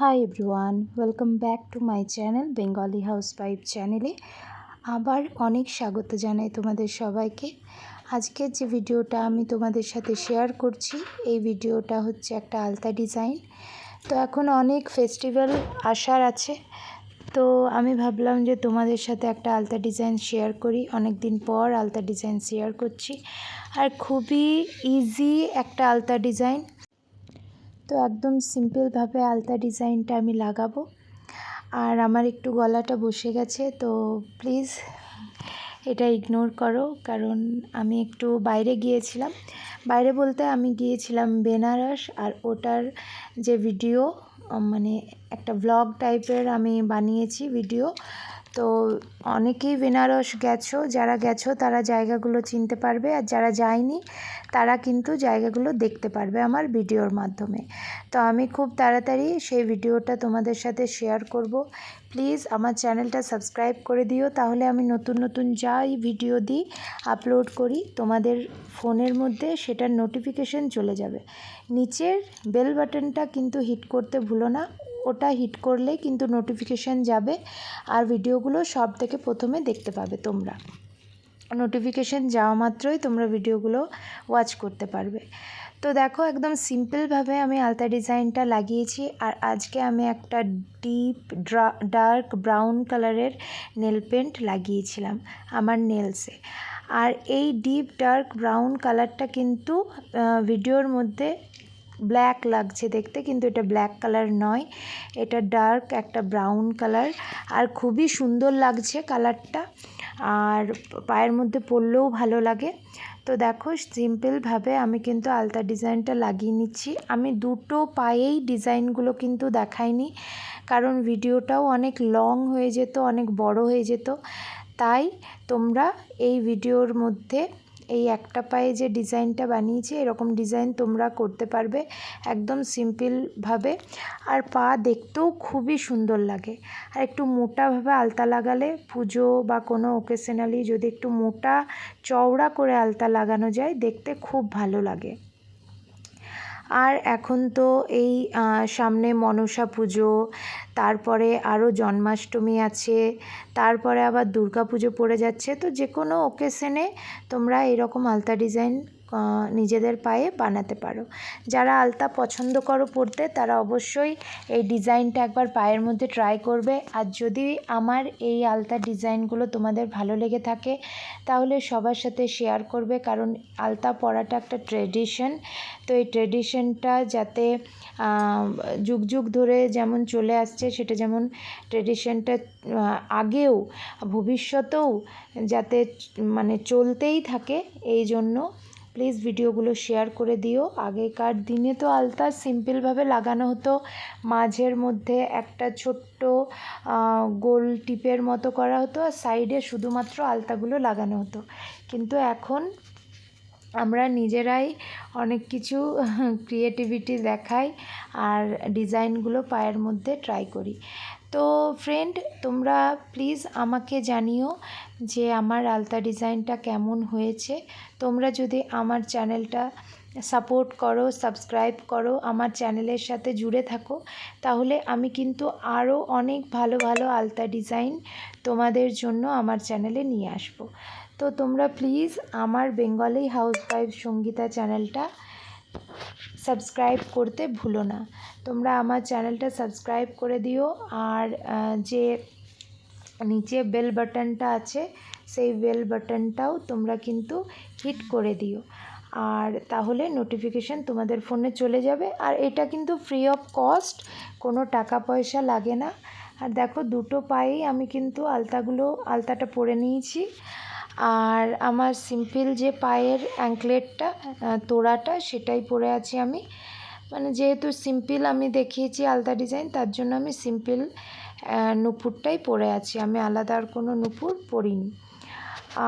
Hi everyone welcome back to my channel Bengali house wife চ্যানেলে আবার অনেক স্বাগত জানাই তোমাদের সবাইকে। আজকের যে ভিডিওটা আমি তোমাদের সাথে শেয়ার করছি, এই ভিডিওটা হচ্ছে একটা আলতা ডিজাইন তো এখন অনেক ফেস্টিভ্যাল আসার আছে, তো আমি ভাবলাম যে তোমাদের সাথে একটা আলতা ডিজাইন শেয়ার করি। অনেক দিন পর আলতা ডিজাইন শেয়ার করছি। আর খুবই ইজি একটা আলতা ডিজাইন তো একদম সিম্পলভাবে আলতা ডিজাইনটা আমি লাগাবো। আর আমার একটু গলাটা বসে গেছে, তো প্লিজ এটা ইগনোর করো, কারণ আমি একটু বাইরে গিয়েছিলাম। বাইরে বলতে আমি গিয়েছিলাম বেনারস, আর ওটার যে ভিডিও মানে একটা ব্লগ টাইপের আমি বানিয়েছি ভিডিও তো অনেকেই বেনারস গেছো, যারা গেছো তারা জায়গাগুলো চিনতে পারবে আর যারা যায়নি তারা কিন্তু জায়গাগুলো দেখতে পারবে আমার ভিডিওর মাধ্যমে। তো আমি খুব তাড়াতাড়ি সেই ভিডিওটা তোমাদের সাথে শেয়ার করব। প্লিজ আমার চ্যানেলটা সাবস্ক্রাইব করে দিও, তাহলে আমি নতুন নতুন যাই ভিডিও দিই আপলোড করি, তোমাদের ফোনের মধ্যে সেটার নোটিফিকেশন চলে যাবে। নিচের বেল বাটনটা কিন্তু হিট করতে ভুলো না ওটা হিট করলে কিন্তু নোটিফিকেশান যাবে আর ভিডিওগুলো সব থেকে প্রথমে দেখতে পাবে তোমরা। নোটিফিকেশান যাওয়া মাত্রই তোমরা ভিডিওগুলো ওয়াচ করতে পারবে। তো দেখো একদম সিম্পলভাবে আমি আলতা ডিজাইনটা লাগিয়েছি আর আজকে আমি একটা ডিপ ড্রা ডার্ক ব্রাউন কালারের নেল পেন্ট লাগিয়েছিলাম আমার নেলসে আর এই ডিপ ডার্ক ব্রাউন কালারটা কিন্তু ভিডিওর মধ্যে ব্ল্যাক লাগছে দেখতে, কিন্তু এটা ব্ল্যাক কালার নয়। এটা ডার্ক একটা ব্রাউন কালার আর খুবই সুন্দর লাগছে কালারটা আর পায়ের মধ্যে পরলেও ভালো লাগে। তো দেখো সিম্পলভাবে আমি কিন্তু আলতা ডিজাইনটা লাগিয়ে নিচ্ছি। আমি দুটো পায়েই ডিজাইনগুলো কিন্তু দেখাইনি, কারণ ভিডিওটাও অনেক লং হয়ে যেত, অনেক বড় হয়ে যেত। তাই তোমরা এই ভিডিওর মধ্যে এই একটা পায়ে যে ডিজাইনটা বানিয়েছি, এরকম ডিজাইন তোমরা করতে পারবে একদম সিম্পলভাবে। আর পা দেখতেও খুবই সুন্দর লাগে। আর একটু মোটাভাবে আলতা লাগালে পুজো বা কোনো ওকেশনালি যদি একটু মোটা চওড়া করে আলতা লাগানো যায়, দেখতে খুব ভালো লাগে। আর এখন তো এই সামনে মনসা পুজো, তারপরে আরও জন্মাষ্টমী আছে, তারপরে আবার দুর্গা পুজো পড়ে যাচ্ছে, তো যে কোনো ওকেশনে তোমরা এরকম আলতা ডিজাইন নিজেদের পায়ে বানাতে পারো। যারা আলতা পছন্দ করো পরতে, তারা অবশ্যই এই ডিজাইনটা একবার পায়ের মধ্যে ট্রাই করবে। আর যদি আমার এই আলতা ডিজাইনগুলো তোমাদের ভালো লেগে থাকে, তাহলে সবার সাথে শেয়ার করবে। কারণ আলতা পরাটা একটা ট্রেডিশন তো এই ট্রেডিশনটা যাতে যুগ যুগ ধরে যেমন চলে আসছে, সেটা যেমন ট্রেডিশনটা আগেও, ভবিষ্যতেও যাতে মানে চলতেই থাকে, এই জন্য প্লিজ ভিডিওগুলো শেয়ার করে দিও। আগেকার দিনে তো আলতা সিম্পলভাবে লাগানো হতো। মাঝের মধ্যে একটা ছোট্ট গোল টিপের মতো করা হতো আর সাইডে শুধুমাত্র আলতাগুলো লাগানো হতো। কিন্তু এখন আমরা নিজেরাই অনেক কিছু ক্রিয়েটিভিটি দেখাই আর ডিজাইনগুলো পায়ের মধ্যে ট্রাই করি। তো ফ্রেন্ড তোমরা প্লিজ আমাকে জানিও যে আমার আলতা ডিজাইনটা কেমন হয়েছে। তোমরা যদি আমার চ্যানেলটা সাপোর্ট করো সাবস্ক্রাইব করো, আমার চ্যানেলের সাথে জুড়ে থাকো, তাহলে আমি কিন্তু আরও অনেক ভালো ভালো আলতা ডিজাইন তোমাদের জন্য আমার চ্যানেলে নিয়ে আসব। তো তোমরা প্লিজ আমার বেঙ্গলি হাউস ওয়াইফ সঙ্গীতা চ্যানেলটা সাবস্ক্রাইব করতে ভুলো না। তোমরা আমার চ্যানেলটা সাবস্ক্রাইব করে দিও আর যে নিচে বেল বাটনটা আছে, সেই বেল বাটনটাও তোমরা কিন্তু হিট করে দিও। আর তাহলে নোটিফিকেশান তোমাদের ফোনে চলে যাবে। আর এটা কিন্তু ফ্রি অফ কস্ট কোনো টাকা পয়সা লাগে না। আর দেখো দুটো পায়েই আমি কিন্তু আলতাগুলো, আলতাটা পরে নিয়েছি। আর আমার সিম্পল যে পায়ের অ্যাঙ্কলেটটা তোড়াটা, সেটাই পরে আছি আমি। মানে যেহেতু সিম্পল আমি দেখিয়েছি আলতা ডিজাইন, তার জন্য আমি সিম্পল নুপুরটাই পরে আছি। আমি আলাদা আর কোনো নুপুর পরিনি।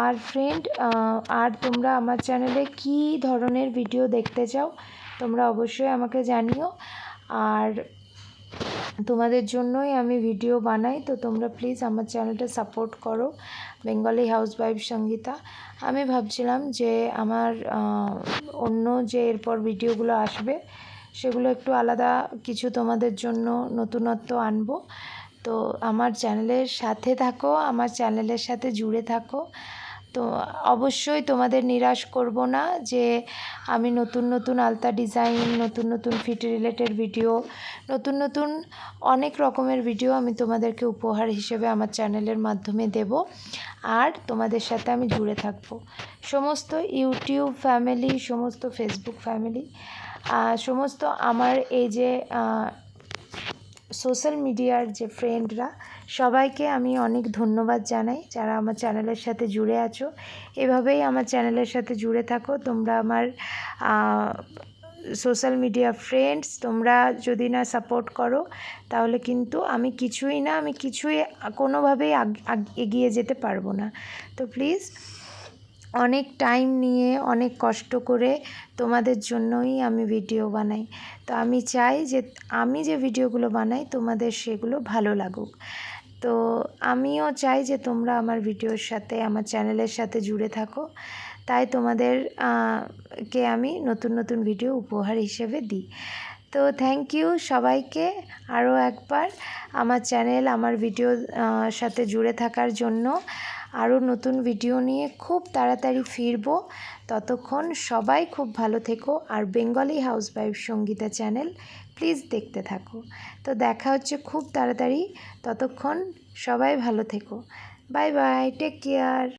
আর ফ্রেন্ড আর তোমরা আমার চ্যানেলে কি ধরনের ভিডিও দেখতে চাও, তোমরা অবশ্যই আমাকে জানিও। আর তোমাদের জন্যই আমি ভিডিও বানাই, তো তোমরা প্লিজ আমার চ্যানেলটা সাপোর্ট করো। বেঙ্গলি হাউস ওয়াইফ সঙ্গীতা আমি ভাবছিলাম যে আমার অন্য যে এরপর ভিডিওগুলো আসবে, সেগুলো একটু আলাদা কিছু তোমাদের জন্য নতুনত্ব আনব। তো আমার চ্যানেলের সাথে থাকো, আমার চ্যানেলের সাথে জুড়ে থাকো। তো অবশ্যই তোমাদের নিরাশ করব না যে আমি নতুন নতুন আলতা ডিজাইন, নতুন নতুন ফিট রিলেটেড ভিডিও নতুন নতুন অনেক রকমের ভিডিও আমি তোমাদেরকে উপহার হিসেবে আমার চ্যানেলের মাধ্যমে দেব। আর তোমাদের সাথে আমি জুড়ে থাকব। সমস্ত ইউটিউব ফ্যামিলি সমস্ত ফেসবুক ফ্যামিলি সমস্ত আমার এই যে সোশ্যাল মিডিয়ার যে ফ্রেন্ডরা, সবাইকে আমি অনেক ধন্যবাদ জানাই। যারা আমার চ্যানেলের সাথে জুড়ে আছো, এভাবেই আমার চ্যানেলের সাথে জুড়ে থাকো। তোমরা আমার সোশ্যাল মিডিয়া ফ্রেন্ডস, তোমরা যদি না সাপোর্ট করো, তাহলে কিন্তু আমি কিছুই না, আমি কিছুই কোনোভাবেই এগিয়ে যেতে পারব না। তো প্লিজ অনেক টাইম নিয়ে, অনেক কষ্ট করে তোমাদের জন্যই আমি ভিডিও বানাই। তো আমি চাই যে, আমি যে ভিডিওগুলো বানাই, তোমাদের সেগুলো ভালো লাগুক। তো আমিও চাই যে তোমরা আমার ভিডিওর সাথে, আমার চ্যানেলের সাথে জুড়ে থাকো। তাই তোমাদের কে আমি নতুন নতুন ভিডিও উপহার হিসেবে দিই। তো থ্যাংক ইউ সবাইকে আরও একবার। আমার চ্যানেল আমার ভিডিও সাথে জুড়ে থাকার জন্য আরও নতুন ভিডিও নিয়ে খুব তাড়াতাড়ি ফিরব। ততক্ষণ সবাই খুব ভালো থেকো আর Bengali house wife Sangeeta channel please দেখতে থাকো। তো দেখা হচ্ছে খুব তাড়াতাড়ি। ততক্ষণ সবাই ভালো থেকো। Bye bye, take care.